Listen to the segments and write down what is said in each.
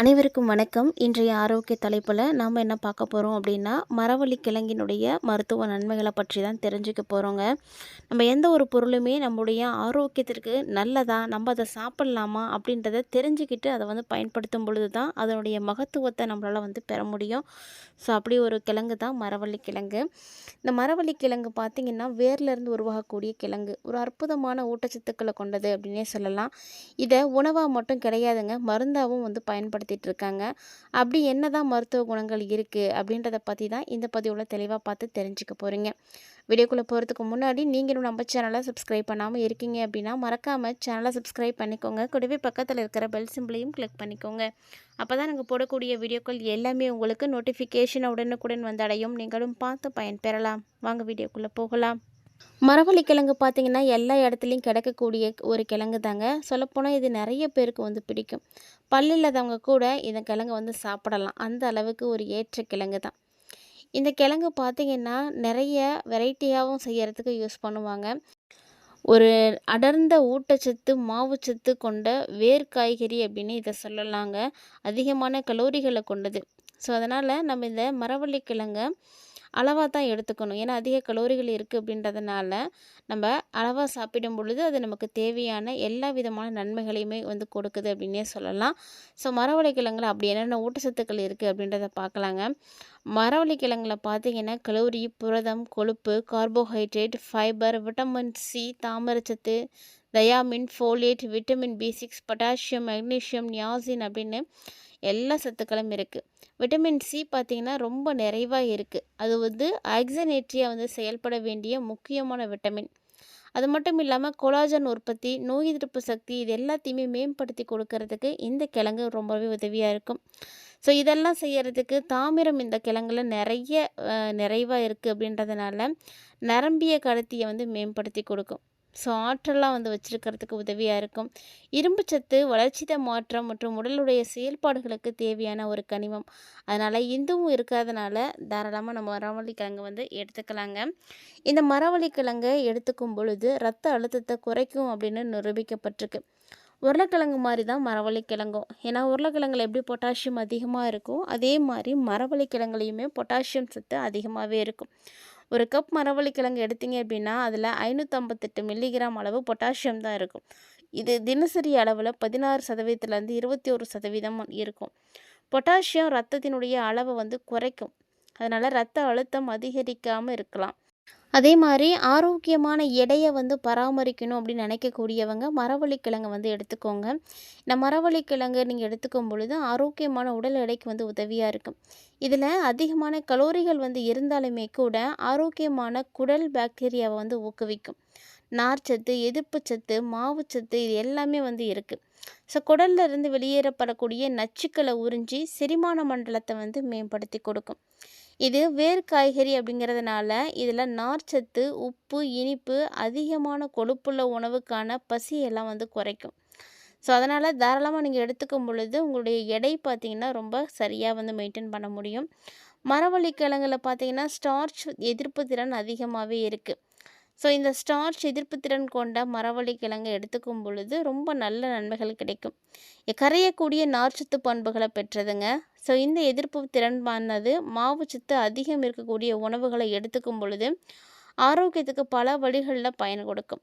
அனைவருக்கும் வணக்கம். இன்றைய ஆரோக்கிய தலைப்பில் நாம் என்ன பார்க்க போகிறோம் அப்படின்னா மரவள்ளி கிழங்கினுடைய மருத்துவ நன்மைகளை பற்றி தான் தெரிஞ்சுக்க போகிறோங்க நம்ம எந்த ஒரு பொருளுமே நம்முடைய ஆரோக்கியத்திற்கு நல்லதா நம்ம அதை சாப்பிட்லாமா அப்படின்றத தெரிஞ்சுக்கிட்டு அதை வந்து பயன்படுத்தும் பொழுது தான் அதனுடைய மகத்துவத்தை நம்மளால் வந்து பெற முடியும். ஸோ அப்படி ஒரு கிழங்கு தான் மரவள்ளி கிழங்கு. இந்த மரவள்ளி கிழங்கு பார்த்திங்கன்னா வேர்லேருந்து உருவாகக்கூடிய கிழங்கு. ஒரு அற்புதமான ஊட்டச்சத்துக்களை கொண்டது அப்படின்னே சொல்லலாம். இதை உணவாக மட்டும் கிடையாதுங்க மருந்தாகவும் வந்து பயன்படுத்த பயன்படுத்திகிட்டு இருக்காங்க அப்படி என்ன தான் மருத்துவ குணங்கள் இருக்குது அப்படின்றத பற்றி தான் இந்த பதிவில் தெளிவாக பார்த்து தெரிஞ்சுக்க போகிறீங்க வீடியோக்குள்ளே போகிறதுக்கு முன்னாடி நீங்களும் நம்ம சேனலை சப்ஸ்கிரைப் பண்ணாமல் இருக்கீங்க அப்படின்னா மறக்காமல் சேனலை சப்ஸ்கிரைப் பண்ணிக்கோங்க. கூடவே பக்கத்தில் இருக்கிற பெல் சிம்பிளையும் கிளிக் பண்ணிக்கோங்க. அப்போ தான் நாங்கள் போடக்கூடிய வீடியோக்கள் எல்லாமே உங்களுக்கு நோட்டிஃபிகேஷன் உடனுக்குடன் வந்தடையும் நீங்களும் பார்த்து பயன்பெறலாம். வாங்க வீடியோக்குள்ளே போகலாம். மரவள்ளி கிழங்கு பார்த்தீங்கன்னா எல்லா இடத்துலையும் கிடைக்கக்கூடிய ஒரு கிழங்கு தாங்க சொல்லப்போனால் இது நிறைய பேருக்கு வந்து பிடிக்கும். பல் இல்லாதவங்க கூட இந்த கிழங்கு வந்து சாப்பிடலாம். அந்த அளவுக்கு ஒரு ஏற்ற கிழங்கு தான் இந்த கிழங்கு பார்த்திங்கன்னா நிறைய வெரைட்டியாகவும் செய்கிறதுக்கு யூஸ் பண்ணுவாங்க. ஒரு அடர்ந்த ஊட்டச்சத்து மாவுச்சத்து கொண்ட வேர் காய்கறி அப்படின்னு இதை சொல்லலாங்க. அதிகமான கலோரிகளை கொண்டது. ஸோ அதனால் நம்ம இந்த மரவள்ளி கிழங்கை அளவாக தான் எடுத்துக்கணும். ஏன்னா அதிக கலோரிகள் இருக்குது அப்படின்றதுனால நம்ம அளவாக சாப்பிடும் பொழுது அது நமக்கு தேவையான எல்லா விதமான நன்மைகளையுமே வந்து கொடுக்குது அப்படின்னே சொல்லலாம். ஸோ மரவள்ளிக்கிழங்குல அப்படி என்னென்ன ஊட்டச்சத்துக்கள் இருக்குது அப்படின்றத பார்க்கலாங்க. மரவள்ளி பார்த்தீங்கன்னா கலோரி புரதம் கொழுப்பு carbohydrate fibre vitamin C தாமரச்சத்து thiamine folate vitamin B six potassium magnesium niacin அப்படின்னு எல்லா சத்துக்களும் இருக்குது விட்டமின் சி பார்த்திங்கன்னா ரொம்ப நிறைவாக இருக்குது அது வந்து ஆக்சனேட்ரியாக வந்து செயல்பட வேண்டிய முக்கியமான விட்டமின் அது மட்டும் இல்லாமல் கொலாஜன் உற்பத்தி நோய் எதிர்ப்பு சக்தி இது எல்லாத்தையுமே மேம்படுத்தி கொடுக்கறதுக்கு இந்த கிழங்கு ரொம்பவே உதவியாக இருக்கும். ஸோ இதெல்லாம் செய்கிறதுக்கு தாமிரம் இந்த கிழங்குல நிறைய நிறைவாக இருக்குது அப்படின்றதுனால நரம்பிய கடத்தியை வந்து மேம்படுத்தி கொடுக்கும். ஸோ ஆற்றலாக வந்து வச்சுருக்கிறதுக்கு உதவியாக இருக்கும். இரும்பு சத்து வளர்ச்சித மாற்றம் மற்றும் உடலுடைய செயல்பாடுகளுக்கு தேவையான ஒரு கனிமம். அதனால் இந்துவும் இருக்கிறதுனால தாராளமாக நம்ம மரவள்ளி கிழங்கு வந்து எடுத்துக்கலாங்க. இந்த மரவள்ளி கிழங்கை எடுத்துக்கும் பொழுது ரத்த அழுத்தத்தை குறைக்கும் அப்படின்னு நிரூபிக்கப்பட்டிருக்கு. உருளைக்கிழங்கு மாதிரி தான் மரவள்ளி கிழங்கும் ஏன்னா உருளைக்கிழங்குல எப்படி பொட்டாசியம் அதிகமாக இருக்கும் அதே மாதிரி மரவள்ளி கிழங்குலையுமே பொட்டாசியம் சத்து அதிகமாகவே இருக்கும். ஒரு கப் மரவள்ளி கிழங்கு எடுத்தீங்க அப்படின்னா அதில் ஐநூற்றம்பத்தெட்டு மில்லிகிராம் அளவு பொட்டாசியம் தான் இருக்கும். இது தினசரி அளவில் பதினாறு சதவீதத்துலேருந்து இருபத்தி ஒரு சதவீதம் இருக்கும். பொட்டாசியம் ரத்தத்தினுடைய அளவை வந்து குறைக்கும். அதனால் ரத்த அழுத்தம் அதிகரிக்காமல் இருக்கலாம். அதே மாதிரி ஆரோக்கியமான எடையை வந்து பராமரிக்கணும் அப்படின்னு நினைக்கக்கூடியவங்க மரவள்ளி கிழங்கு வந்து எடுத்துக்கோங்க. இந்த மரவள்ளி கிழங்கு நீங்கள் எடுத்துக்கும் பொழுது ஆரோக்கியமான உடல் எடைக்கு வந்து உதவியாக இருக்கும். இதில் அதிகமான கலோரிகள் வந்து இருந்தாலுமே கூட ஆரோக்கியமான குடல் பாக்டீரியாவை வந்து ஊக்குவிக்கும். நார்ச்சத்து எதிர்ப்பு சத்து மாவுச்சத்து இது எல்லாமே வந்து இருக்குது ஸோ குடல்ல இருந்து வெளியேறப்படக்கூடிய நச்சுக்களை உறிஞ்சி செரிமான மண்டலத்தை வந்து மேம்படுத்தி கொடுக்கும். இது வேர் காய்கறி அப்படிங்கிறதுனால இதில் நார்ச்சத்து உப்பு இனிப்பு அதிகமான கொழுப்புள்ள உணவுக்கான பசியெல்லாம் வந்து குறைக்கும். ஸோ அதனால் தாராளமாக நீங்கள் எடுத்துக்கும் பொழுது உங்களுடைய எடை பார்த்திங்கன்னா ரொம்ப சரியாக வந்து மெயின்டைன் பண்ண முடியும். மரவள்ளி கிழங்குல பார்த்தீங்கன்னா ஸ்டார்ச் எதிர்ப்பு திறன் அதிகமாகவே இருக்குது ஸோ இந்த ஸ்டார்ச் எதிர்ப்பு திறன் கொண்ட மரவள்ளி கிழங்கு எடுத்துக்கும் பொழுது ரொம்ப நல்ல நன்மைகள் கிடைக்கும். கரையக்கூடிய நார்ச்சத்து பண்புகளை பெற்றதுங்க. ஸோ இந்த எதிர்ப்பு திறன்பானது மாவுச்சத்து அதிகம் இருக்கக்கூடிய உணவுகளை எடுத்துக்கும் பொழுது ஆரோக்கியத்துக்கு பல வழிகளில் பயன் கொடுக்கும்.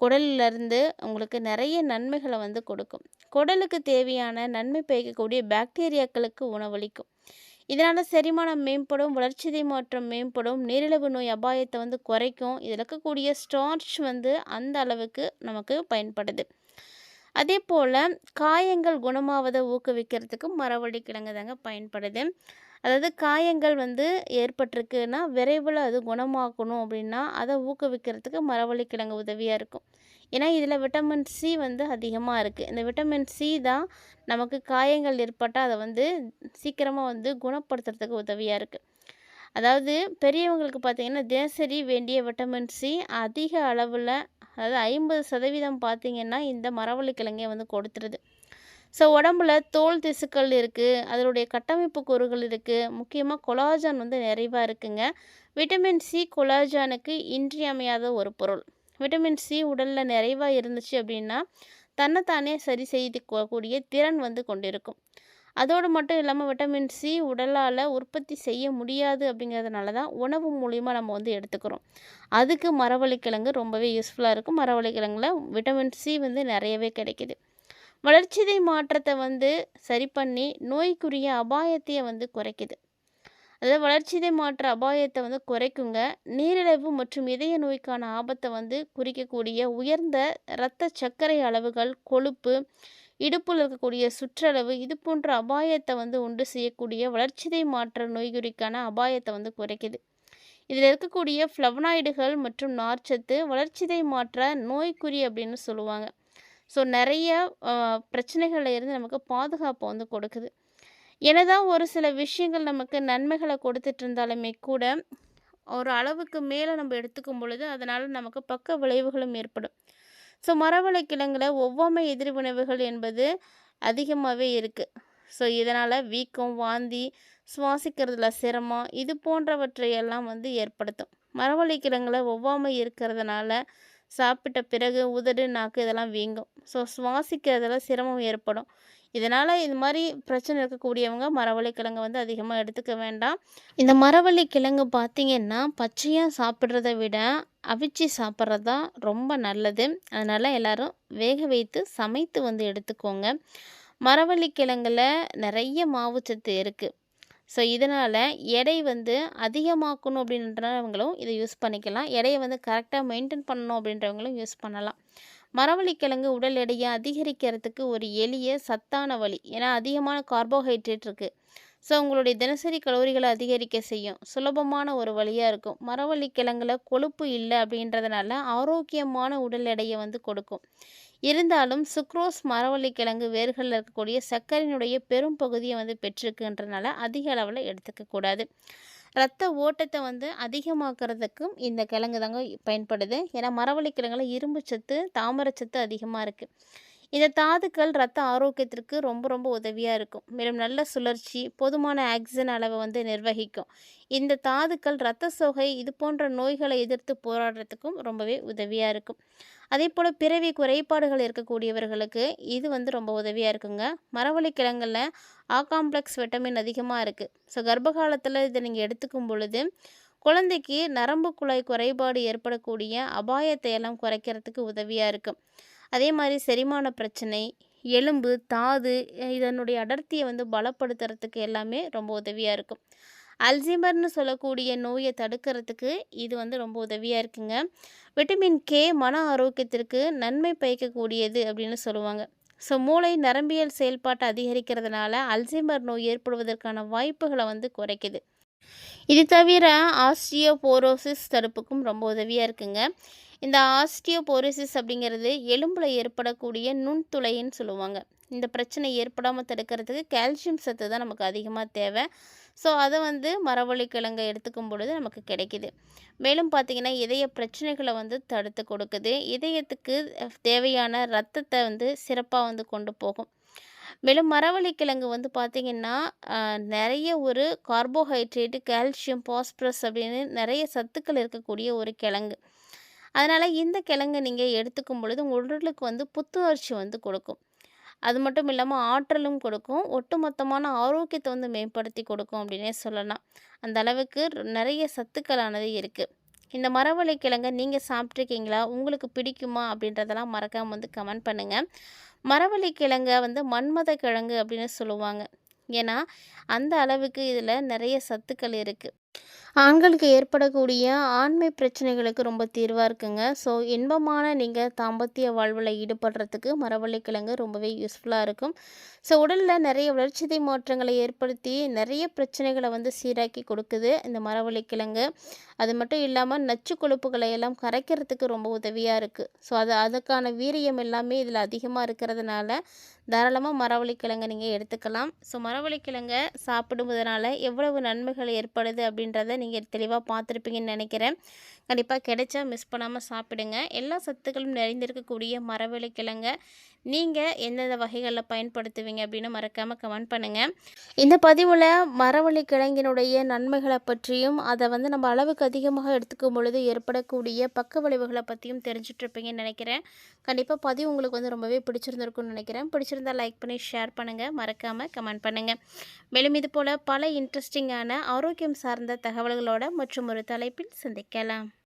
குடலிலிருந்து உங்களுக்கு நிறைய நன்மைகளை வந்து கொடுக்கும். குடலுக்கு தேவையான நன்மை பயக்கக்கூடிய பாக்டீரியாக்களுக்கு உணவளிக்கும். இதனால் செரிமானம் மேம்படும் வளர்ச்சிதை மாற்றம் மேம்படும் நீரிழிவு நோய் அபாயத்தை வந்து குறைக்கும். இதில் இருக்கக்கூடிய ஸ்டார்ச் வந்து அந்த அளவுக்கு நமக்கு பயன்படுது. அதே போல் காயங்கள் குணமாவதை ஊக்குவிக்கிறதுக்கும் மரவள்ளி கிழங்கு தாங்க பயன்படுது. அதாவது காயங்கள் வந்து ஏற்பட்டிருக்குன்னா விரைவில் அது குணமாக்கணும் அப்படின்னா அதை ஊக்குவிக்கிறதுக்கு மரவள்ளி கிழங்கு உதவியாக இருக்கும். ஏன்னா இதில் விட்டமின் சி வந்து அதிகமாக இருக்குது இந்த விட்டமின் சி தான் நமக்கு காயங்கள் ஏற்பட்டால் அதை வந்து சீக்கிரமாக வந்து குணப்படுத்துறதுக்கு உதவியாக இருக்குது அதாவது பெரியவங்களுக்கு பார்த்திங்கன்னா தினசரி வேண்டிய விட்டமின் சி அதிக அளவில் அதாவது ஐம்பது சதவீதம் பார்த்திங்கன்னா இந்த மரவள்ளி கிழங்கே வந்து கொடுத்துருது. ஸோ உடம்புல தோல் திசுக்கள் இருக்குது அதனுடைய கட்டமைப்பு கூறுகள் இருக்குது முக்கியமாக கொலாஜான் வந்து நிறைவாக இருக்குங்க. விட்டமின் சி கொலாஜானுக்கு இன்றியமையாத ஒரு பொருள். விட்டமின் சி உடலில் நிறைவாக இருந்துச்சு அப்படின்னா தன்னைத்தானே சரி செய்து கூடிய திறன் வந்து கொண்டிருக்கும். அதோடு மட்டும் இல்லாமல் விட்டமின் சி உடலால் உற்பத்தி செய்ய முடியாது அப்படிங்கிறதுனால தான் உணவு மூலிமா நம்ம வந்து எடுத்துக்கிறோம். அதுக்கு மரவள்ளிக்கிழங்கு ரொம்பவே யூஸ்ஃபுல்லாக இருக்கும். மரவள்ளிக்கிழங்குல விட்டமின் சி வந்து நிறையவே கிடைக்கிது. வளர்ச்சிதை மாற்றத்தை வந்து சரி பண்ணி நோய்க்குரிய அபாயத்தையே வந்து குறைக்குது. அதாவது வளர்ச்சிதை மாற்ற அபாயத்தை வந்து குறைக்குங்க. நீரிழிவு மற்றும் இதய நோய்க்கான ஆபத்தை வந்து குறிக்கக்கூடிய உயர்ந்த இரத்த சர்க்கரை அளவுகள் கொழுப்பு இடுப்பில் இருக்கக்கூடிய சுற்றளவு இது போன்ற அபாயத்தை வந்து உண்டு செய்யக்கூடிய வளர்ச்சிதை மாற்ற நோய்குறிக்கான அபாயத்தை வந்து குறைக்குது. இதில் இருக்கக்கூடிய ஃப்ளவனாய்டுகள் மற்றும் நார்ச்சத்து வளர்ச்சிதை மாற்ற நோய்க்குறி அப்படின்னு சொல்லுவாங்க. ஸோ நிறைய பிரச்சனைகளில் இருந்து நமக்கு பாதுகாப்பை வந்து கொடுக்குது. என்னதான் ஒரு சில விஷயங்கள் நமக்கு நன்மைகளை கொடுத்துட்டு இருந்தாலுமே கூட ஒரு அளவுக்கு மேலே நம்ம எடுத்துக்கும் பொழுது அதனால் நமக்கு பக்க விளைவுகளும் ஏற்படும். ஸோ மரவள்ளி கிழங்குல ஒவ்வாமை எதிர்வினைவுகள் என்பது அதிகமாகவே இருக்குது ஸோ இதனால் வீக்கம் வாந்தி சுவாசிக்கிறதுல சிரமம் இது போன்றவற்றையெல்லாம் வந்து ஏற்படுத்தும். மரவள்ளி கிழங்குல ஒவ்வாமை இருக்கிறதுனால சாப்பிட்ட பிறகு உதடு நாக்கு இதெல்லாம் வீங்கும். ஸோ சுவாசிக்கிறதுல சிரமம் ஏற்படும். இதனால் இது மாதிரி பிரச்சனை இருக்கக்கூடியவங்க மரவள்ளி கிழங்கு வந்து அதிகமாக எடுத்துக்க வேண்டாம். இந்த மரவள்ளி கிழங்கு பார்த்திங்கன்னா பச்சையாக சாப்பிட்றத விட அவிச்சு சாப்பிட்றது தான் ரொம்ப நல்லது. அதனால் எல்லோரும் வேக வைத்து சமைத்து வந்து எடுத்துக்கோங்க. மரவள்ளி கிழங்குல நிறைய மாவுச்சத்து இருக்குது ஸோ இதனால் எடை வந்து அதிகமாக்கணும் அப்படின்றவங்களும் இதை யூஸ் பண்ணிக்கலாம். எடையை வந்து கரெக்டாக மெயின்டைன் பண்ணணும் அப்படின்றவங்களும் யூஸ் பண்ணலாம். மரவள்ளிக்கிழங்கு உடல் எடையை அதிகரிக்கிறதுக்கு ஒரு எளிய சத்தான வழி. ஏன்னா அதிகமான கார்போஹைட்ரேட் இருக்குது ஸோ உங்களுடைய தினசரி கலோரிகளை அதிகரிக்க செய்யும். சுலபமான ஒரு வழியாக இருக்கும். மரவள்ளிக்கிழங்குல கொழுப்பு இல்லை அப்படின்றதுனால ஆரோக்கியமான உடல் எடையை வந்து கொடுக்கும். இருந்தாலும் சுக்ரோஸ் மரவள்ளிக்கிழங்கு வேர்களில் இருக்கக்கூடிய சர்க்கரையினுடைய பெரும் பகுதியை வந்து பெற்றிருக்குன்றனால அதிக அளவில் எடுத்துக்கக்கூடாது. ரத்த ஓட்டத்தை வந்து அதிகமாக்குறதுக்கும் இந்த கிழங்கு தாங்க பயன்படுது. ஏன்னா மரவள்ளி கிழங்குல இரும்பு சத்து தாமரச்சத்து அதிகமாக இருக்குது இந்த தாதுக்கள் ரத்த ஆரோக்கியத்திற்கு ரொம்ப ரொம்ப உதவியாக இருக்கும். மேலும் நல்ல சுழற்சி போதுமான ஆக்சிஜன் அளவை வந்து நிர்வகிக்கும். இந்த தாதுக்கள் இரத்த சோகை இது போன்ற நோய்களை எதிர்த்து போராடுறதுக்கும் ரொம்பவே உதவியாக இருக்கும். அதே போல் பிறவி குறைபாடுகள் இருக்கக்கூடியவர்களுக்கு இது வந்து ரொம்ப உதவியாக இருக்குங்க. மரவள்ளி கிழங்கில் ஆ காம்ப்ளெக்ஸ் விட்டமின் அதிகமாக இருக்குது ஸோ கர்ப்ப காலத்தில் இதை நீங்கள் எடுத்துக்கும் பொழுது குழந்தைக்கு நரம்பு குழாய் குறைபாடு ஏற்படக்கூடிய அபாயத்தை எல்லாம் குறைக்கிறதுக்கு உதவியாக இருக்கும் அதே மாதிரி செரிமான பிரச்சனை எலும்பு தாது இதனுடைய அடர்த்தியை வந்து பலப்படுத்துறதுக்கு எல்லாமே ரொம்ப உதவியாக இருக்கும் அல்சிமர்னு சொல்லக்கூடிய நோயை தடுக்கிறதுக்கு இது வந்து ரொம்ப உதவியாக இருக்குங்க. விட்டமின் கே மன ஆரோக்கியத்திற்கு நன்மை பயக்கக்கூடியது அப்படின்னு சொல்லுவாங்க. ஸோ மூளை நரம்பியல் செயல்பாட்டை அதிகரிக்கிறதுனால அல்சிமர் நோய் ஏற்படுவதற்கான வாய்ப்புகளை வந்து குறைக்குது. இது தவிர ஆஸ்டியோபோரோசிஸ் தடுப்புக்கும் ரொம்ப உதவியாக இருக்குங்க. இந்த ஆஸ்டியோபோரிசிஸ் அப்படிங்கிறது எலும்பில் ஏற்படக்கூடிய நுண்துளைன்னு சொல்லுவாங்க. இந்த பிரச்சனை ஏற்படாமல் தடுக்கிறதுக்கு கால்சியம் சத்து தான் நமக்கு அதிகமாக தேவை. ஸோ அதை வந்து மரவள்ளி கிழங்கை எடுத்துக்கும் பொழுது நமக்கு கிடைக்கிது. மேலும் பார்த்திங்கன்னா இதய பிரச்சனைகளை வந்து தடுத்து கொடுக்குது. இதயத்துக்கு தேவையான ரத்தத்தை வந்து சிறப்பாக வந்து கொண்டு போகும். மேலும் மரவள்ளி கிழங்கு வந்து பார்த்திங்கன்னா நிறைய ஒரு கார்போஹைட்ரேட்டு கால்சியம் பாஸ்பரஸ் அப்படின்னு நிறைய சத்துக்கள் இருக்கக்கூடிய ஒரு கிழங்கு. அதனால் இந்த கிழங்கு நீங்கள் எடுத்துக்கும் பொழுது உடலுக்கு வந்து புத்துணர்ச்சி வந்து கொடுக்கும். அது மட்டும் இல்லாமல் ஆற்றலும் கொடுக்கும். ஒட்டுமொத்தமான ஆரோக்கியத்தை வந்து மேம்படுத்தி கொடுக்கும் அப்படின்னே சொல்லலாம். அந்த அளவுக்கு நிறைய சத்துக்களானது இருக்குது இந்த மரவள்ளி கிழங்கை நீங்கள் சாப்பிட்ருக்கீங்களா உங்களுக்கு பிடிக்குமா? அப்படின்றதெல்லாம் மறக்காமல் வந்து கமெண்ட் பண்ணுங்கள் மரவள்ளி கிழங்கை வந்து மன்மத கிழங்கு அப்படின்னு சொல்லுவாங்க. ஏன்னா அந்த அளவுக்கு இதில் நிறைய சத்துக்கள் இருக்குது ஆண்களுக்கு ஏற்படக்கூடிய ஆண்மை பிரச்சனைகளுக்கு ரொம்ப தீர்வாக இருக்குங்க. ஸோ இன்பமான நீங்கள் தாம்பத்திய வாழ்வில் ஈடுபடுறதுக்கு மரவள்ளிக்கிழங்கு ரொம்பவே யூஸ்ஃபுல்லாக இருக்கும். ஸோ உடலில் நிறைய வளர்ச்சிதை மாற்றங்களை ஏற்படுத்தி நிறைய பிரச்சனைகளை வந்து சீராக்கி கொடுக்குது இந்த மரவள்ளிக்கிழங்கு. அது மட்டும் இல்லாமல் நச்சு கொழுப்புகளை எல்லாம் கரைக்கிறதுக்கு ரொம்ப உதவியாக இருக்குது ஸோ அது அதுக்கான வீரியம் எல்லாமே இதில் அதிகமாக இருக்கிறதுனால தாராளமாக மரவள்ளிக்கிழங்கை நீங்கள் எடுத்துக்கலாம். ஸோ மரவள்ளிக்கிழங்கை சாப்பிடுவதனால எவ்வளவு நன்மைகள் ஏற்படுது அப்படின்னு அப்படின்றத நீங்கள் தெளிவாக பார்த்துருப்பீங்கன்னு நினைக்கிறேன். கண்டிப்பாக கிடைச்சா மிஸ் பண்ணாமல் சாப்பிடுங்க. எல்லா சத்துக்களும் நிறைந்திருக்கக்கூடிய மரவள்ளிக்கிழங்கை நீங்கள் எந்தெந்த வகைகளில் பயன்படுத்துவீங்க அப்படின்னு மறக்காமல் கமெண்ட் பண்ணுங்கள் இந்த பதிவில் மரவள்ளி கிழங்கினுடைய நன்மைகளை பற்றியும் அதை வந்து நம்ம அளவுக்கு அதிகமாக எடுத்துக்கும் பொழுது ஏற்படக்கூடிய பக்க விளைவுகளை பற்றியும் தெரிஞ்சிட்ருப்பீங்கன்னு நினைக்கிறேன். கண்டிப்பாக பதிவு உங்களுக்கு வந்து ரொம்பவே பிடிச்சிருந்துருக்குன்னு நினைக்கிறேன். பிடிச்சிருந்தா லைக் பண்ணி ஷேர் பண்ணுங்கள் மறக்காமல் கமெண்ட் பண்ணுங்கள் மேலும் இது போல் பல இன்ட்ரெஸ்டிங்கான ஆரோக்கியம் சார்ந்த தகவல்களோட மற்றும் ஒரு தலைப்பில் சந்திக்கலாம்.